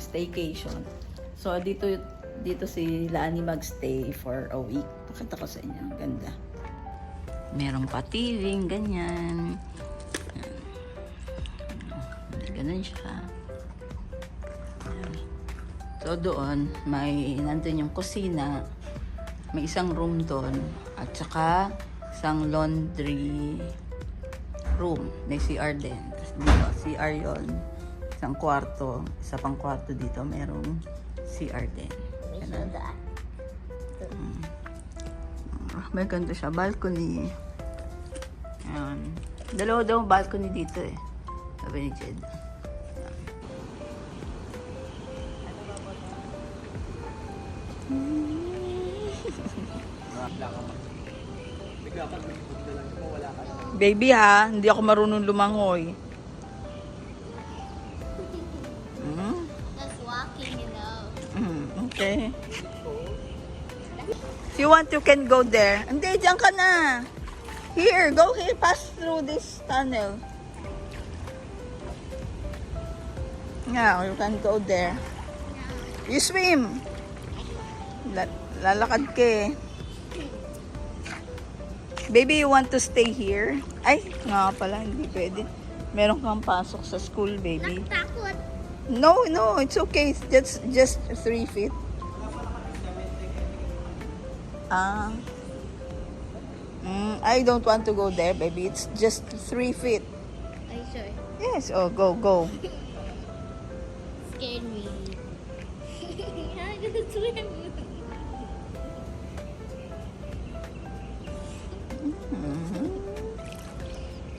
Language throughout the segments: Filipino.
staycation. So dito dito si Lani magstay for a week. Pakita ko sa inyo, ang ganda. Merong patiling, ganyan. Yan. Ganun siya. So doon, may nandun yung kusina. May isang room doon. At saka isang laundry room. May CR din. Dito, CR yon Isang kwarto. Isa pang kwarto dito. Merong CR din. Ganun. Mm. Ah, may ganito siya. Balcony. Ayan. Dalawa daw balcony dito eh. Sabi ni Jed. Baby ha, hindi ako marunong lumangoy. Okay. If you want, you can go there. Hindi, diyan ka na. Here, go here. Pass through this tunnel. Yeah, you can go there. You swim. La- lalakad ka eh. Baby, you want to stay here? Ay, nga pala, hindi pwede. Meron kang pasok sa school, baby. Takot. No, no, it's okay. It's just, just three feet. Ah. Mm, I don't want to go there, baby. It's just three feet. Are you sure? Yes, oh, go, go. Scared me. I'm gonna swim.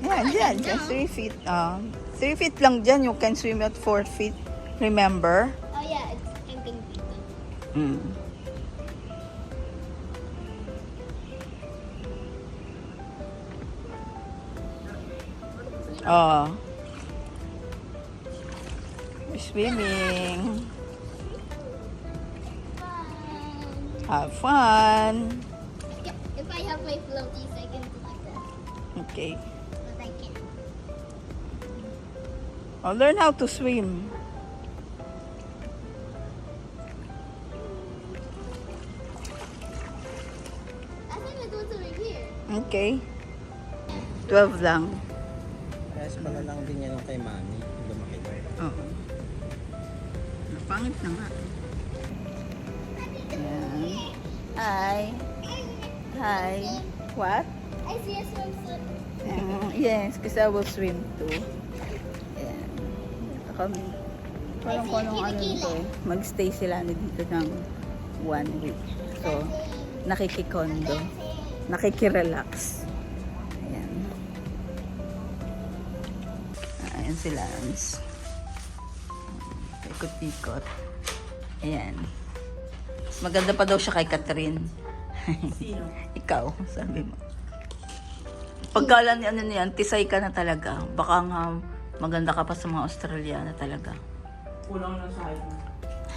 Yeah, yeah, just three feet. Um, three feet lang dyan. You can swim at four feet. Remember? Oh yeah, it's hanggang dito. Mm. Oh. Swimming. Have fun. If I have my floaties, I can do like that. Okay. But I can't. I'll learn how to swim. I think it was over here. Okay. 12 lang. Pala lang din yan kay Manny. Yung lumaki daw. Oo. Napangit na nga. Ayan. Hi. Hi. What? I see a swimsuit. Uh, yes, kasi I will swim too. Ayan. Dito kami. Parang kung anong ano nito eh. Magstay sila na dito ng one week. So, nakikikondo. Nakikirelax. Si Lance. Ikot-ikot. Ayan. Mas maganda pa daw siya kay Catherine. Sino? Ikaw, sabi mo. Pagkala ni ano niyan, tisay ka na talaga. Baka nga maganda ka pa sa mga Australiana talaga. Kulang lang sa akin.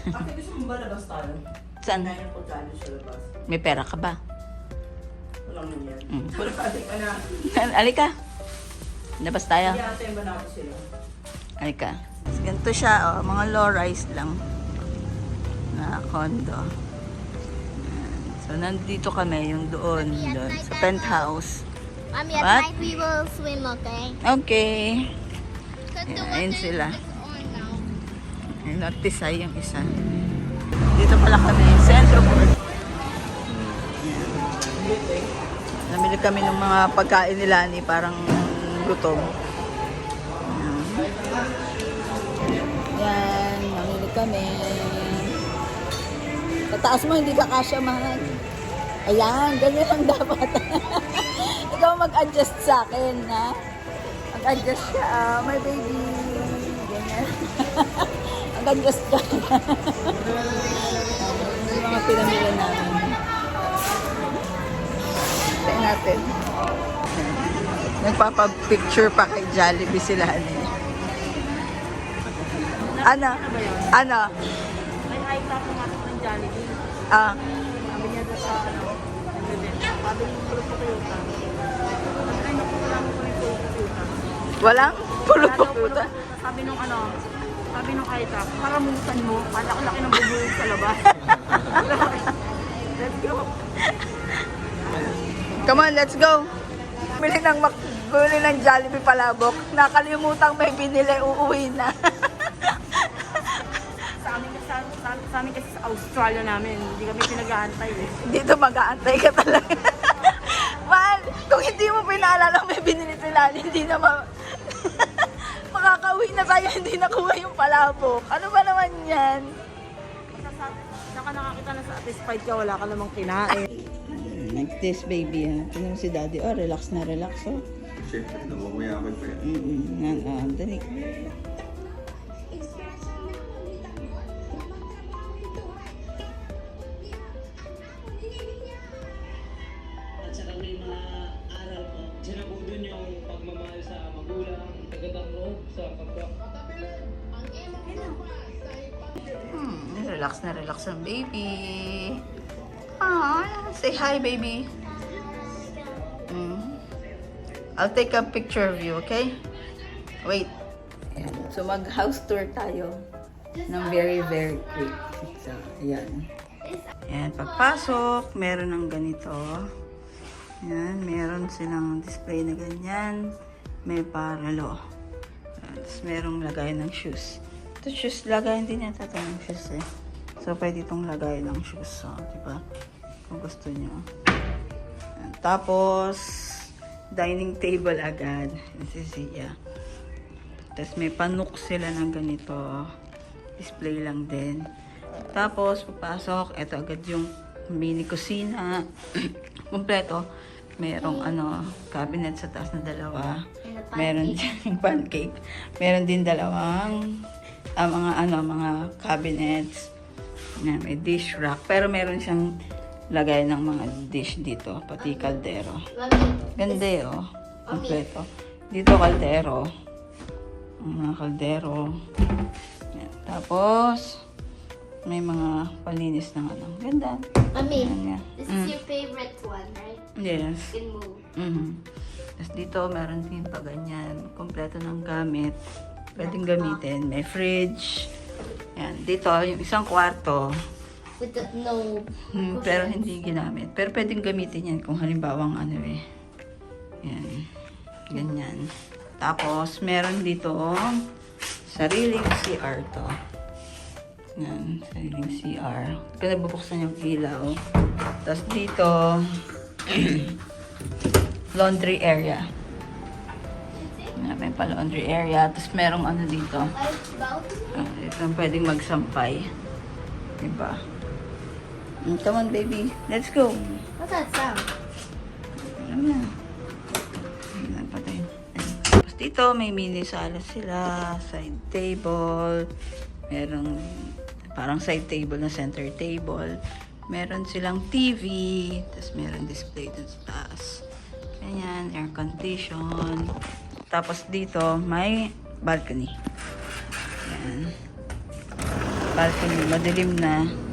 Bakit gusto mo ba labas tayo? Saan? Kaya pagkano sa labas. May pera ka ba? Walang nangyari. Mm. Balik ka na. Alika. Labas tayo. Sila. Alika. Ganito siya, oh, mga low-rise lang na condo. Ayan. So, nandito kami, yung doon, doon sa penthouse. Mommy, at What? night we will swim, okay? Okay. Ayun is sila. on now. Ay, yung isa. Dito pala kami, Centro Court. Ayan. Namili kami ng mga pagkain nila ni parang gutom. Yan, namili kami. Tataas mo, hindi ka kasya mahal. Ayan, ganyan lang dapat. Ikaw mag-adjust sa akin, ha? Mag-adjust ka. ah, my baby. Ganyan. Mag-adjust ka. Yung mga pinamili namin. Tingnan natin. Nagpapapicture pa kay Jollibee sila. Ano? Ano? Ano? May high top nga ng Jollibee. Ah, Sabi niya sa ano. Sabi niya puro po Toyota. Sabi niya po wala mo yung Toyota. walang pulo Wala daw puta. puro- Sabi nung ano, Sabi nung Aita, paramutan mo, malaki-laki ng bubuyog sa labas. Let's go. Come on, let's go. Bili ng Mac bili ng Jollibee palabok. Nakalimutang may binili, uuwi na. Sa amin, sa, sa, sa amin kasi sa Australia namin, hindi kami pinag-aantay eh. Dito mag-aantay ka talaga. Man, kung hindi mo pinaalala may binili sila, hindi na ma... Makakauwi na tayo, hindi nakuha yung palabok. Ano ba naman yan? Saka nakakita na satisfied ka, wala ka namang kinain. Like this baby ha. Tingnan si daddy. Oh, relax na relax oh. Siyempre, namamayaman pa yan. Mm-mm. Yan, oh, dali. Hmm, relax na relax ang baby. Ah, say hi baby. I'll take a picture of you, okay? Wait. Ayan. So mag-house tour tayo ng very, very quick. So, ayan. Ayan, pagpasok, meron ng ganito. Ayan, meron silang display na ganyan. May paralo. Tapos merong lagay ng shoes. Ito shoes, lagay din yata ito ng shoes eh. So, pwede itong lagay ng shoes. So, di ba? Kung gusto nyo. Ayan, Tapos, dining table agad. This is Zia. Tapos may panuk sila ng ganito. Display lang din. Tapos, papasok. Ito agad yung mini kusina. Kompleto. Merong ano, cabinet sa taas na dalawa. Meron din pancake. Meron din dalawang ah, mga ano, mga cabinets. Na may dish rack. Pero meron siyang lagay ng mga dish dito. Pati kaldero. Ganda eh, oh. Kompleto. Dito kaldero. Ang mga kaldero. Yan. Tapos, may mga palinis ng ano. Ganda. nga. this is your favorite one, right? Yes. You can move. Mhm. Tapos dito, meron din pa ganyan. Kompleto ng gamit. Pwedeng gamitin. May fridge. Yan. Dito, yung isang kwarto. With the no. Hmm, pero hindi ginamit. Pero pwedeng gamitin yan kung halimbawa ano eh. Yan. Ganyan. Tapos, meron dito sariling CR to. Yan, sariling CR. Kaya bubuksan yung ilaw. Tapos dito, laundry area. May pa laundry area. Tapos merong ano dito. Ah, ito pwedeng magsampay. Diba? Mm, Come on, baby. Let's go. What's that sound? Alam na. Ayan, patay. Ayan. Tapos dito, may mini sala sila. Side table. Merong parang side table na center table. Meron silang TV. Tapos meron display dun sa taas. Ganyan, air condition. Tapos dito, may balcony. Ayan. Balcony, madilim na.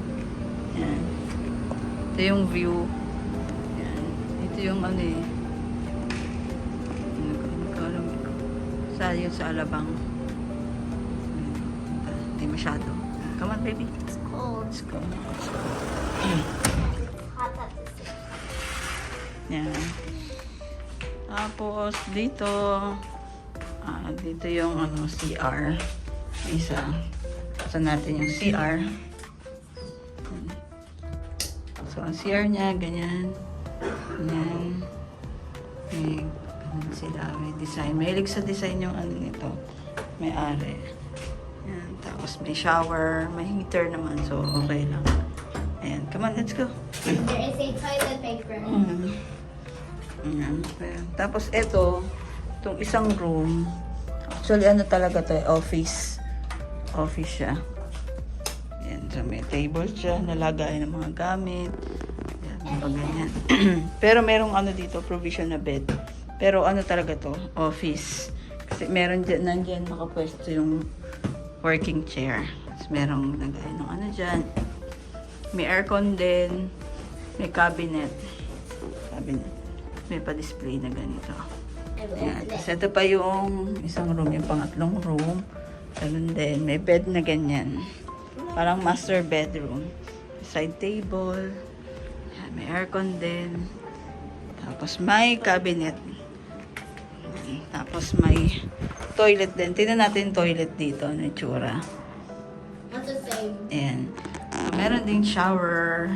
Ito yung view. Ayan. Ito yung ano eh. Ko. Sa yun sa alabang. Hindi masyado. Come on, baby. It's cold. Let's go. Hot at the same Yan. Tapos, dito, ah, dito yung ano, CR. Isa. Saan natin yung CR. So, ang CR niya, ganyan. Ganyan. May, ano sila, may design. Mahilig sa design yung ano nito. May ari. Yan. Tapos, may shower. May heater naman. So, okay lang. Ayan. Come on, let's go. There is a toilet paper. Mm. Ayan. Ayan. Tapos ito, itong isang room, actually ano talaga to, eh, office. Office siya. So may table siya, nalagay ng mga gamit. Ganyan. Pero merong ano dito, provision na bed. Pero ano talaga to, office. Kasi meron dyan, nandyan nakapwesto yung working chair. Tapos merong lagay ng ano dyan. May aircon din. May cabinet. Cabinet. May pa-display na ganito. Open Tapos it. ito pa yung isang room, yung pangatlong room. Ganun din. May bed na ganyan. Parang master bedroom. Side table. May aircon din. Tapos may cabinet. Tapos may toilet din. Tingnan natin toilet dito. Ano yung tsura. Ayan. So, meron ding shower.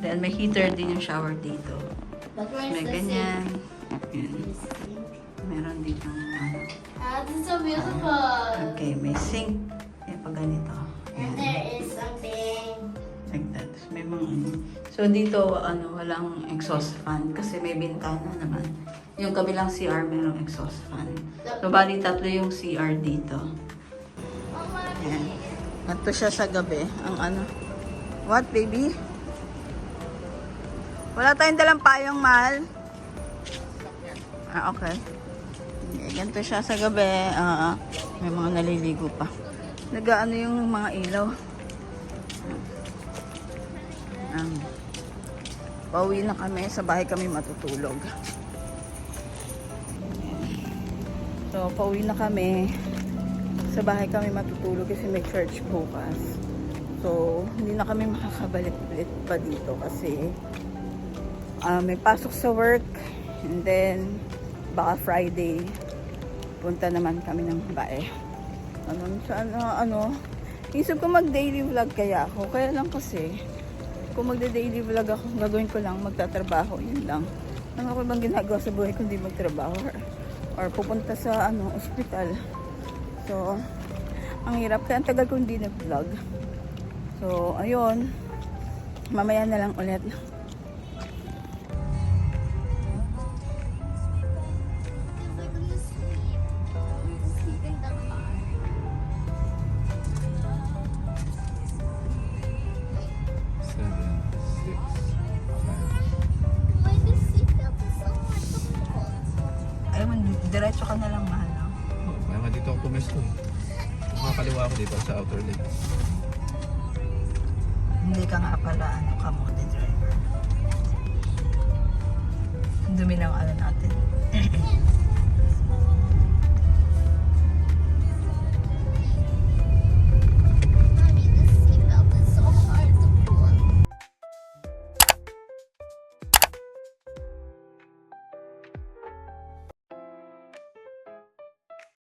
Then, may heater din yung shower dito. May ganyan. Ayan. Meron dito ano. Ah, this is so beautiful. Okay, may sink. Ayan, pag ganito. And there is something. Like that. May mga ano. So, dito, ano, walang exhaust fan. Kasi may bintana naman. Yung kabilang CR, merong exhaust fan. So, bali tatlo yung CR dito. Ayan. Ito siya sa gabi. Ang ano. What, baby? Wala tayong dalang payong, mahal. Ah, okay. Ganito siya sa gabi. Ah. may mga naliligo pa. Nagaano yung mga ilaw. Um, pauwi na kami. Sa bahay kami matutulog. So, pauwi na kami sa bahay kami matutulog kasi may church bukas. So, hindi na kami makakabalik ulit pa dito kasi ah, may pasok sa work and then baka Friday punta naman kami ng bae. Ano, sa ano, isip ko mag daily vlog kaya ako. Kaya lang kasi, kung magde daily vlog ako, gagawin ko lang, magtatrabaho, yun lang. Ano ako bang ginagawa sa buhay kundi magtrabaho or, or pupunta sa ano, ospital. So, ang hirap. Kaya ang tagal ko hindi nag-vlog. So, ayun. Mamaya na lang ulit. Lane. Hindi ka nga pala, ano, kamote driver. Dumi ng ano natin.